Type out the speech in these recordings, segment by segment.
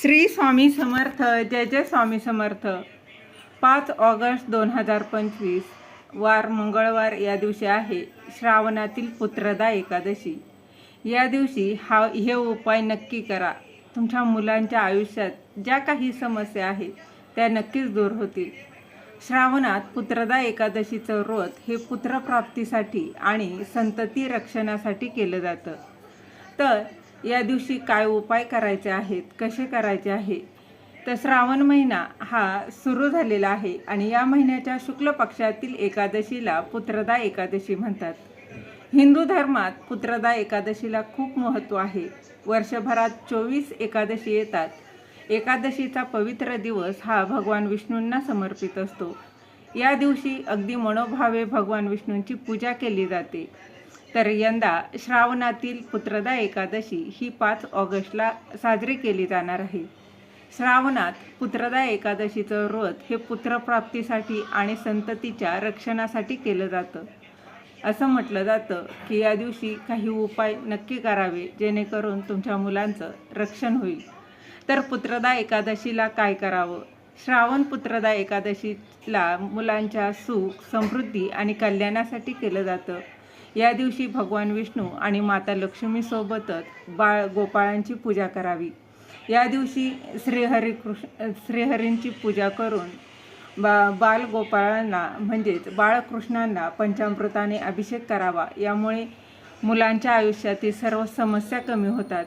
श्री स्वामी समर्थ जय जय स्वामी समर्थ. पाच ऑगस्ट दोन हजार पंचवीस वार मंगळवार या दिवशी आहे श्रावणातील पुत्रदा एकादशी. या दिवशी हा हे उपाय नक्की करा. तुमच्या मुलांच्या आयुष्यात ज्या काही समस्या आहेत त्या नक्कीच दूर होतील. श्रावणात पुत्रदा एकादशीचं व्रत हे पुत्रप्राप्तीसाठी आणि संतती रक्षणासाठी केलं जातं. तर या दिवशी काय उपाय करायचे आहेत कसे करायचे आहे? तर श्रावण महिना हा सुरू झालेला आहे आणि या महिन्याच्या शुक्ल पक्षातील एकादशीला पुत्रदा एकादशी म्हणतात. हिंदू धर्मात पुत्रदा एकादशीला खूप महत्त्व आहे. वर्षभरात चोवीस एकादशी येतात. एकादशीचा पवित्र दिवस हा भगवान विष्णूंना समर्पित असतो. या दिवशी अगदी मनोभावे भगवान विष्णूंची पूजा केली जाते. तर यंदा श्रावणातील पुत्रदा एकादशी ही पाच ऑगस्टला साजरी केली जाणार आहे. श्रावणात पुत्रदा एकादशीचं व्रत हे पुत्रप्राप्तीसाठी आणि संततीच्या रक्षणासाठी केलं जातं. असं म्हटलं जातं की या दिवशी काही उपाय नक्की करावे जेणेकरून तुमच्या मुलांचं रक्षण होईल. तर पुत्रदा एकादशीला काय करावं? श्रावण पुत्रदा एकादशीला मुलांच्या सुख समृद्धी आणि कल्याणासाठी केलं जातं. या दिवशी भगवान विष्णू आणि माता लक्ष्मीसोबतच बाळ गोपाळांची पूजा करावी. या दिवशी श्रीहरी कृष्ण श्रीहरींची पूजा करून बा बालगोपाळांना म्हणजेच बाळकृष्णांना पंचामृताने अभिषेक करावा. यामुळे मुलांच्या आयुष्यातील सर्व समस्या कमी होतात.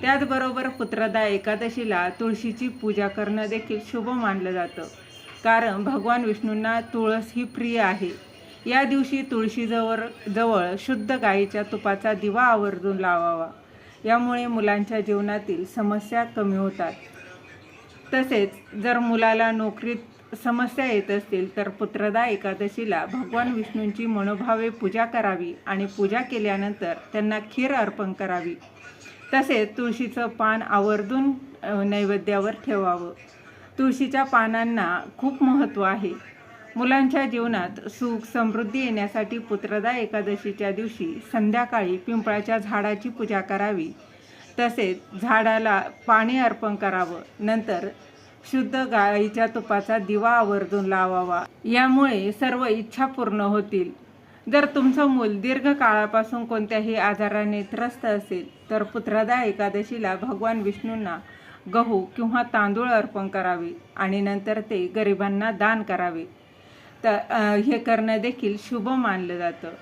त्याचबरोबर पुत्रदा एकादशीला तुळशीची पूजा करणं देखील शुभ मानलं जातं. कारण भगवान विष्णूंना तुळस ही प्रिय आहे. या दिवशी तुळशीजवळ जवळ शुद्ध गाईच्या तुपाचा दिवा आवर्जून लावावा. यामुळे मुलांच्या जीवनातील समस्या कमी होतात. तसेच जर मुलाला नोकरीत समस्या येत असतील तर पुत्रदा एकादशीला भगवान विष्णूंची मनोभावे पूजा करावी आणि पूजा केल्यानंतर त्यांना खीर अर्पण करावी. तसेच तुळशीचं पान आवर्जून नैवेद्यावर ठेवावं. तुळशीच्या पानांना खूप महत्त्व आहे. मुलांच्या जीवनात सुख समृद्धी येण्यासाठी पुत्रदा एकादशीच्या दिवशी संध्याकाळी पिंपळाच्या झाडाची पूजा करावी. तसेच झाडाला पाणी अर्पण करावं. नंतर शुद्ध गाईच्या तुपाचा दिवा आवर्जून लावावा. यामुळे सर्व इच्छा पूर्ण होतील. जर तुमचं मूल दीर्घकाळापासून कोणत्याही आजाराने त्रस्त असेल तर पुत्रदा एकादशीला भगवान विष्णूंना गहू किंवा तांदूळ अर्पण करावे आणि नंतर ते गरिबांना दान करावे. तर हे करणं देखील शुभ मानलं जातं.